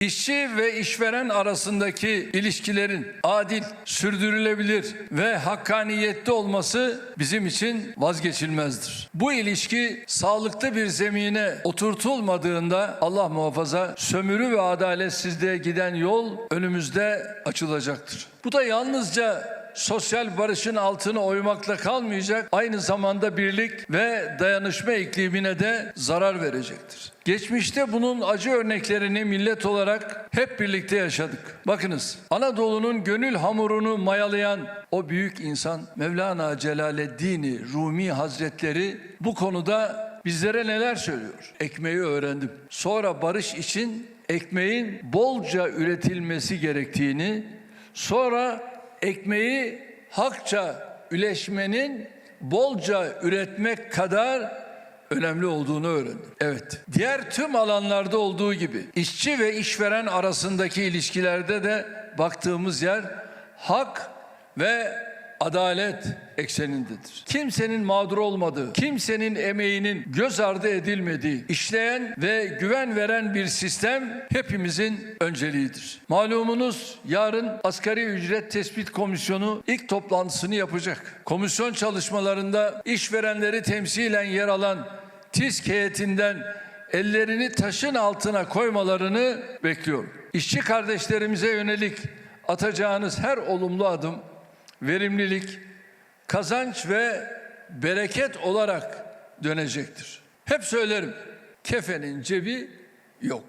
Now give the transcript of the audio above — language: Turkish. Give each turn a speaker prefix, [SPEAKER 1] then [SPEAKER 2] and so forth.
[SPEAKER 1] İşçi ve işveren arasındaki ilişkilerin adil, sürdürülebilir ve hakkaniyetli olması bizim için vazgeçilmezdir. Bu ilişki sağlıklı bir zemine oturtulmadığında Allah muhafaza sömürü ve adaletsizliğe giden yol önümüzde açılacaktır. Bu da yalnızca sosyal barışın altını oymakla kalmayacak, aynı zamanda birlik ve dayanışma iklimine de zarar verecektir. Geçmişte bunun acı örneklerini millet olarak hep birlikte yaşadık. Bakınız Anadolu'nun gönül hamurunu mayalayan o büyük insan Mevlana Celaleddin Rumi Hazretleri bu konuda bizlere neler söylüyor? Ekmeği öğrendim. Sonra barış için ekmeğin bolca üretilmesi gerektiğini, sonra ekmeği hakça üleşmenin bolca üretmek kadar önemli olduğunu öğrendim. Evet. Diğer tüm alanlarda olduğu gibi işçi ve işveren arasındaki ilişkilerde de baktığımız yer hak ve adalet eksenindedir. Kimsenin mağdur olmadığı, kimsenin emeğinin göz ardı edilmediği, işleyen ve güven veren bir sistem hepimizin önceliğidir. Malumunuz yarın asgari ücret tespit komisyonu ilk toplantısını yapacak. Komisyon çalışmalarında işverenleri temsilen yer alan TİSK heyetinden ellerini taşın altına koymalarını bekliyorum. İşçi kardeşlerimize yönelik atacağınız her olumlu adım verimlilik, kazanç ve bereket olarak dönecektir. Hep söylerim, kefenin cebi yok.